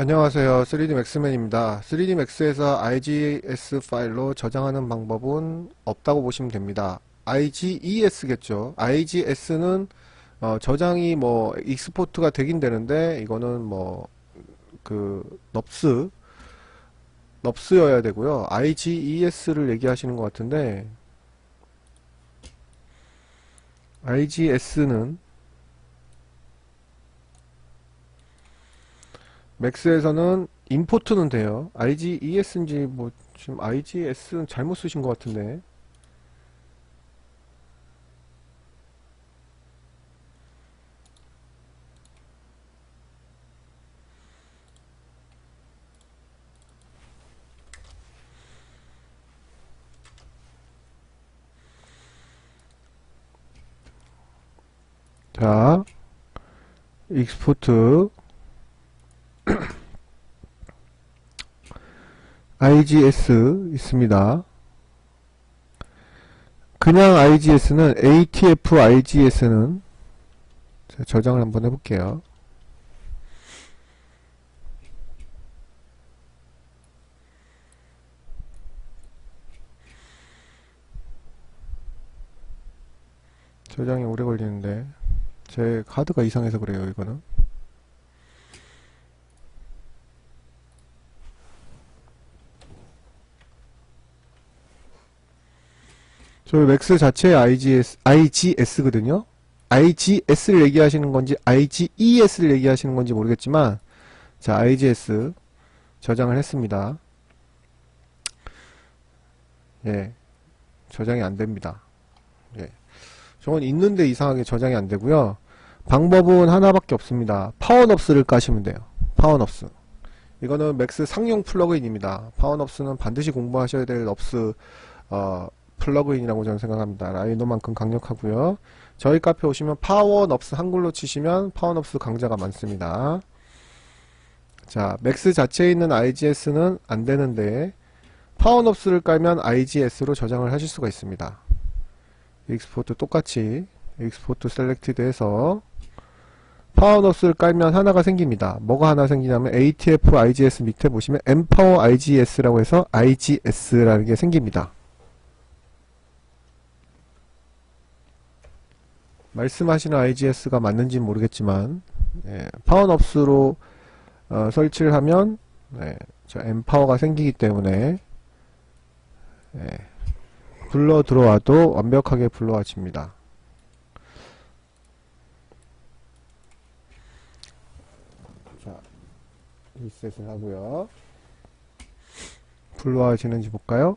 안녕하세요. 3D 맥스맨입니다. 3D 맥스에서 IGS 파일로 저장하는 방법은 없다고 보시면 됩니다. IGES겠죠. IGS는 어, 저장이 뭐 익스포트가 되긴 되는데 이거는 뭐 그 넙스 넙스여야 되고요. IGES를 얘기하시는 것 같은데 IGS는 맥스에서는 임포트는 돼요. IGES인지 뭐 지금 IGS는 잘못 쓰신 것 같은데. 자, 익스포트 IGS 있습니다. 그냥 IGS는 ATF IGS는 저장을 한번 해볼게요. 저장이 오래 걸리는데 제 카드가 이상해서 그래요 이거는 저 맥스 자체 IGS, IGS거든요. IGS를 얘기하시는 건지 IGES를 얘기하시는 건지 모르겠지만 자 IGS 저장을 했습니다. 예, 저장이 안 됩니다. 예, 저건 있는데 이상하게 저장이 안 되고요. 방법은 하나밖에 없습니다. 파워넙스를 까시면 돼요. 파워넙스. 이거는 맥스 상용 플러그인입니다. 파워넙스는 반드시 공부하셔야 될 넙스 어, 플러그인이라고 저는 생각합니다. 라이노만큼 강력하고요. 저희 카페 오시면 파워넙스 한글로 치시면 파워넙스 강좌가 많습니다. 자, 맥스 자체에 있는 IGS는 안 되는데 파워넙스를 깔면 IGS로 저장을 하실 수가 있습니다. 익스포트 똑같이 익스포트 셀렉티드 해서 파워너스를 깔면 하나가 생깁니다. 뭐가 하나 생기냐면 ATF IGS 밑에 보시면 Empower IGS라고 해서 IGS라는 게 생깁니다. 말씀하시는 IGS가 맞는지는 모르겠지만 예, 파워너스로 어, 설치를 하면 예, 저 엠파워가 생기기 때문에 예, 불러 들어와도 완벽하게 불러와집니다. 자, 리셋을 하고요. 불러와지는지 볼까요?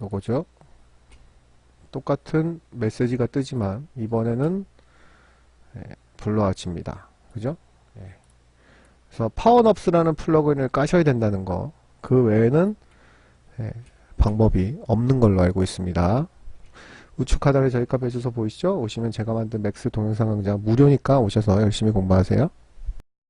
요거죠. 똑같은 메시지가 뜨지만 이번에는 예, 불러와집니다. 그죠? 예. 그래서 파워넙스라는 플러그인을 까셔야 된다는 거. 그 외에는 예, 방법이 없는 걸로 알고 있습니다. 우측 하단에 저희 카페 주소 보이시죠? 오시면 제가 만든 맥스 동영상 강좌 무료니까 오셔서 열심히 공부하세요.